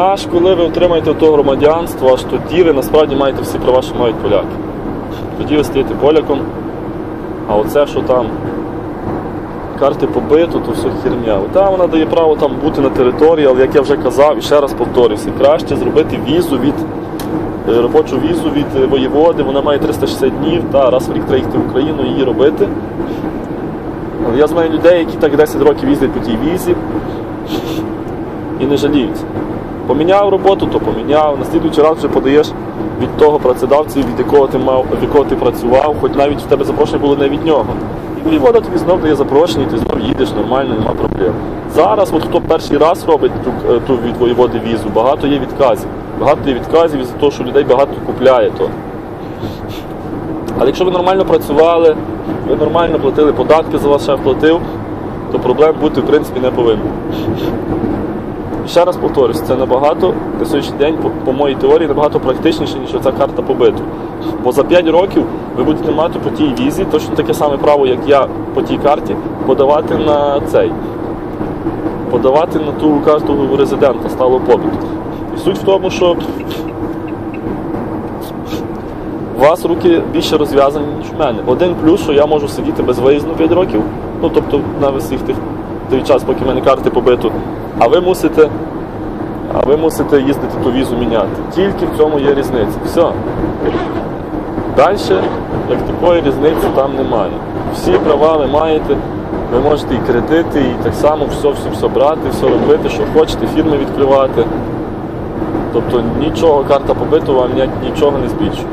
Аж коли ви отримаєте то громадянство, аж тоді ви насправді маєте всі права, що мають поляки. Тоді ви стаєте поляком, а оце, що там карти побиту, то все херня. Та вона дає право там бути на території, але як я вже казав, і ще раз повторюся, краще зробити візу від е, робочу візу від е, воєводи, вона має 360 днів, та раз в рік треба їхати в Україну її робити. Але я знаю людей, які так 10 років їздять по тій візі і не жаліються. Поміняв роботу, то поміняв. На раз вже подаєш від того працедавця, від якого ти мав, від якого ти працював, хоч навіть в тебе запрошення було не від нього. І воєвода тобі знов дає запрошення, і ти знов їдеш нормально, нема проблем. Зараз, от хто перший раз робить ту, е, ту від воєводи візу, багато є відказів. Багато є відказів із-за того, що людей багато купляє то. Але якщо ви нормально працювали, ви нормально платили податки, за вас шеф платив, то проблем бути в принципі не повинно. Ще раз повторюсь, це набагато на сьогоднішній день, по, по моїй теорії, набагато практичніше, ніж ця карта побиту. Бо за 5 років ви будете мати по тій візі точно таке саме право, як я по тій карті, подавати на цей. Подавати на ту карту резидента сталого побуту. І суть в тому, що у вас руки більше розв'язані, ніж в мене. Один плюс, що я можу сидіти без виїзду 5 років, ну тобто на весь тих той час, поки в мене карти побито, а ви мусите. А ви мусите їздити ту візу міняти. Тільки в цьому є різниця. Все. Далі, як такої різниці там немає. Всі права ви маєте, ви можете і кредити, і так само все, все, все брати, все робити, що хочете, фірми відкривати. Тобто нічого, карта побиту вам нічого не збільшує.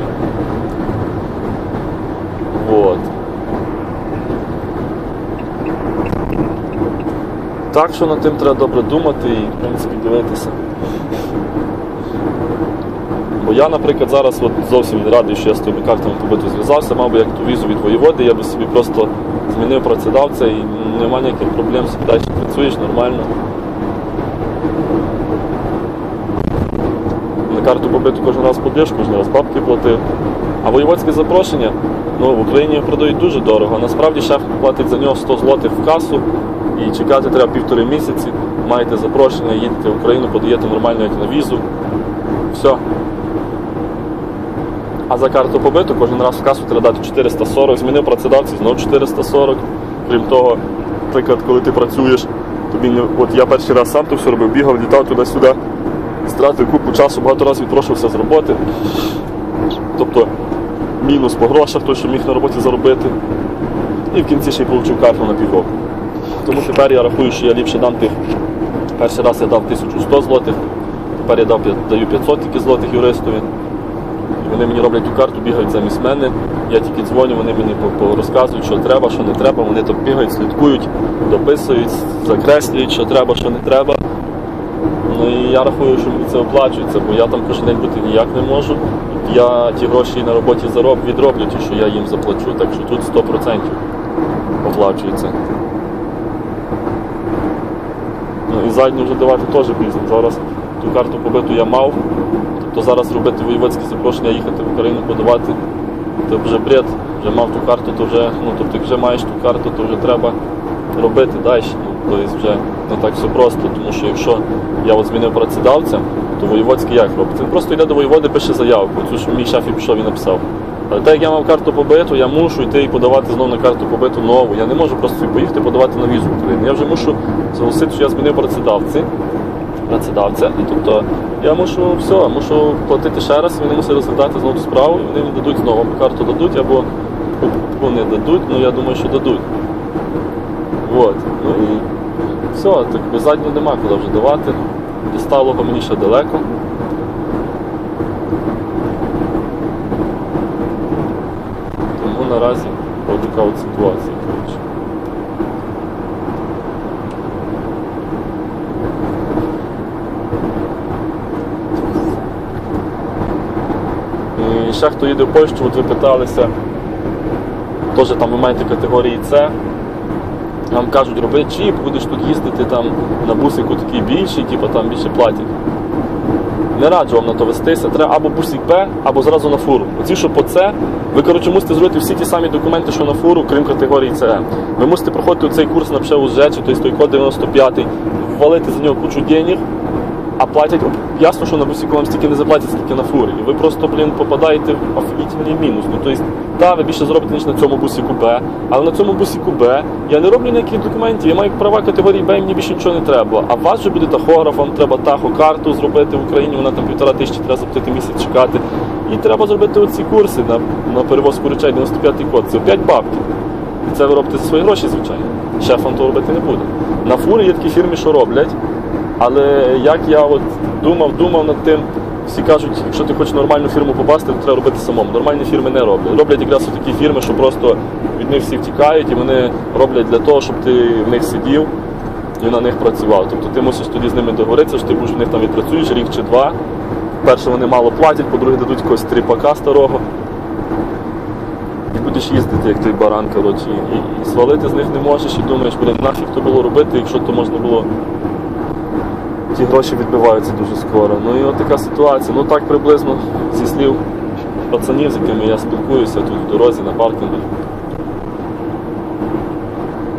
Вот. Так що над тим треба добре думати і, в принципі, дивитися. Бо я, наприклад, зараз от зовсім не радий, що я з тими картами побито зв'язався, мав би як ту візу від воєводи, я би собі просто змінив працедавця і немає ніяких проблем, далі працюєш нормально. На карту побиту кожен раз платиш, кожен раз бабки платив. А воєводське запрошення ну, в Україні продають дуже дорого. Насправді шеф платить за нього 100 злотих в касу і чекати треба півтори місяці. Маєте запрошення, їдете в Україну, подаєте нормально як на візу. Все. А за карту побиту кожен раз в касу треба дати 440, змінив працедавців, знову 440. Крім того, наприклад, коли ти працюєш, тобі не. От я перший раз сам то все робив, бігав, літав туди-сюди, стратив купу часу, багато разів відпрошувався з роботи. Тобто мінус по грошах, той, що міг на роботі заробити. І в кінці ще й отримав карту на півроку. Тому тепер я рахую, що я ліпше дам тих. Перший раз я дав 1100 злотих, тепер я дав, даю 500 тільки злотих юристові. Вони мені роблять ту карту, бігають замість мене. Я тільки дзвоню, вони мені розказують, що треба, що не треба. Вони так бігають, слідкують, дописують, закреслюють, що треба, що не треба. Ну і я рахую, що мені це оплачується, бо я там кожен день бути ніяк не можу. Я ті гроші на роботі зароб відроблю, ті, що я їм заплачу, так що тут 100% оплачується. Ну і задню вже давати теж пізно. Зараз ту карту побиту я мав. Тобто зараз робити воєводське запрошення, їхати в Україну подавати, це вже бред. Вже мав ту карту, то вже, ну тобто, вже маєш ту карту, то вже треба робити далі. Тобто вже не так все просто, тому що якщо я от змінив працедавця, то воєводський як робить? Він просто йде до воєводи, пише заявку, цю, що мій шеф і пішов і написав. Так як я мав карту побиту, я мушу йти і подавати знову на карту побиту нову. Я не можу просто поїхати подавати на візу в. Я вже мушу зголосити, що я змінив працедавці. Працедавця. Тобто я мушу все, мушу платити ще раз, вони мусять розглядати знову справу, вони мені дадуть знову. Або карту дадуть, або не дадуть, ну я думаю, що дадуть. Вот. Ну і все, так задню нема куди вже давати. До сталого мені ще далеко. Тому наразі така от ситуація. коротше. І ще хто їде в Польщу, от ви питалися, теж там ви маєте категорії С. Нам кажуть, роби чіп, будеш тут їздити там на бусику такий більший, типу там більше платять. Не раджу вам на то вестися. Треба або бусик Б, або зразу на фуру. Оці, що по С, ви коротше мусите зробити всі ті самі документи, що на фуру, крім категорії С. Ви мусите проходити цей курс на ПШУ ЖЕЧ, тобто той код 95, ввалити за нього кучу денег, А платять, ясно, що на бусіку вам стільки не заплатять, скільки на фурі. І ви просто, блін, попадаєте в офігітельний мінус. Ну, тобто, так, ви більше зробите, ніж на цьому бусіку Б, але на цьому бусіку Б я не роблю ніяких документів, я маю права категорії Б, мені більше нічого не треба. А вас вже буде тахограф, вам треба тахокарту зробити в Україні, вона там півтора тисячі треба заплатити місяць чекати. І треба зробити оці курси на, на перевозку речей 95-й код. Це 5 бабків. І це ви робите за свої гроші, звичайно. Шеф вам то робити не буде. На фурі є такі фірми, що роблять. Але як я от думав, думав над тим, всі кажуть, якщо ти хочеш нормальну фірму попасти, то треба робити самому. Нормальні фірми не роблять. Роблять якраз такі фірми, що просто від них всі втікають, і вони роблять для того, щоб ти в них сидів і на них працював. Тобто ти мусиш тоді з ними договоритися, що ти будеш в них там відпрацюєш рік чи два. Перше, вони мало платять, по-друге, дадуть якогось тріпака старого. І будеш їздити, як той баран, коротше, і, і, свалити з них не можеш, і думаєш, блін, нафіг то було робити, якщо то можна було. Ті гроші відбиваються дуже скоро. Ну і от така ситуація. Ну так приблизно зі слів пацанів, з якими я спілкуюся тут в дорозі, на паркінгу.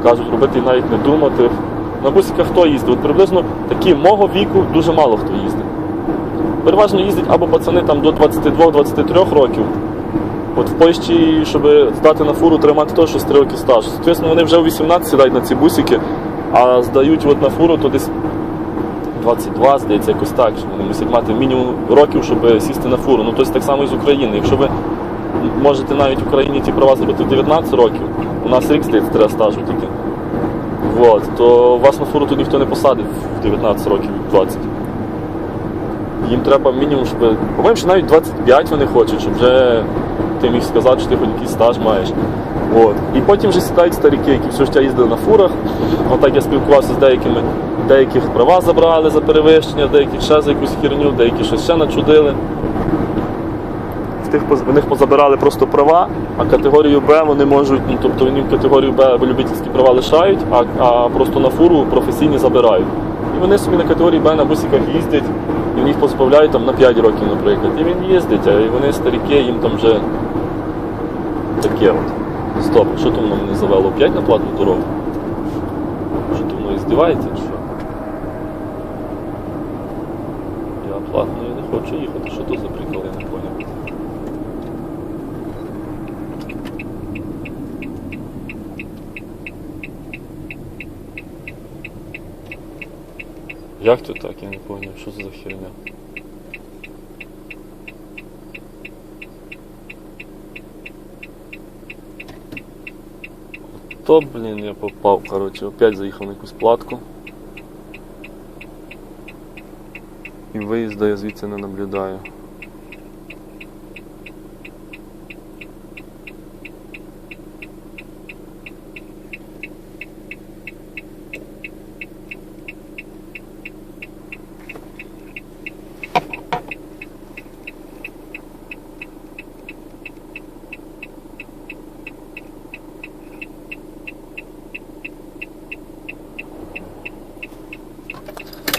Кажуть, робити навіть не думати. На бусиках хто їздить? От приблизно такі мого віку дуже мало хто їздить. Переважно їздять або пацани там до 22-23 років. От в Польщі, щоб здати на фуру, треба мати теж 3 роки стажу. Звісно, вони вже у 18 сідають на ці бусики, а здають от на фуру, то десь 22, здається, якось так. що Вони мусять мати мінімум років, щоб сісти на фуру. Ну, тобто так само і з України. Якщо ви можете навіть в Україні ті права зробити в 19 років, у нас рік здається, треба стажу тільки. Вот, то вас на фуру тут ніхто не посадить в 19 років, 20. Їм треба мінімум, щоб. По-моєму, що навіть 25 вони хочуть, щоб вже ти міг сказати, що ти хоч якийсь стаж маєш. От. І потім вже сідають старики, які все життя їздили на фурах. Отак я спілкувався з деякими, деяких права забрали за перевищення, деяких ще за якусь херню, деякі щось ще начудили. В тих в них позабирали просто права, а категорію Б вони можуть, ну тобто вони категорію Б любительські права лишають, а, а просто на фуру професійні забирають. І вони собі на категорії Б на бусиках їздять, і в них позбавляють там на 5 років, наприклад. І він їздить, а вони старіки, їм там вже таке от. Стоп, що там воно мене завело? Опять на платну дорогу? Що воно і здівається, що? Я не хочу їхати, що то за прикол, я не поняв. Як то так? Я не поняв, що це за херня? То, блін, я попав, коротше, опять заїхав на якусь платку. І виїзду я звідси не наблюдаю.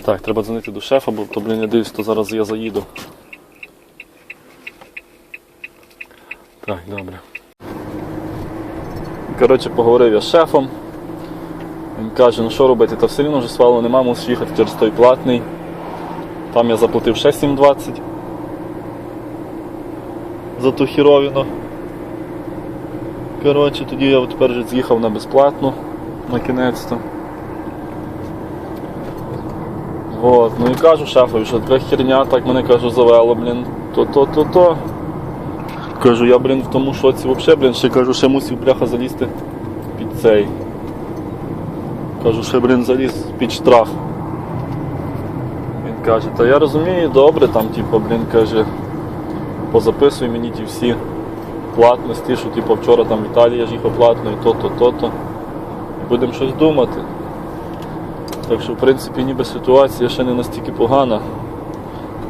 Так, треба дзвонити до шефа, бо то, блін, я дивлюсь, то зараз я заїду. Так, добре. Коротше, поговорив я з шефом. Він каже, ну що робити, та все рівно вже свалу нема, мусиш їхати через той платний. Там я заплатив ще 7,20 за ту хіровіну. Коротше, тоді я тепер вже з'їхав на безплатну на кінець-то. Вот, ну і кажу шефові, що така херня, так мене кажу, завело, блін, то-то-то-то. Кажу, я, блін, в тому шоці взагалі, блін, ще кажу, ще мусив бляха залізти під цей. Кажу, ще, блін, заліз під штраф. Він каже, та я розумію, добре, там, типу, блін, каже, позаписуй мені ті всі платності, що типу, вчора там в Італії я ж їхав платно, і то-то, то-то. Будемо щось думати. Так що, в принципі, ніби ситуація ще не настільки погана.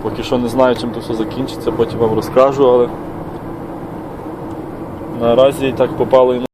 Поки що не знаю, чим це все закінчиться, потім вам розкажу, але наразі так попало і на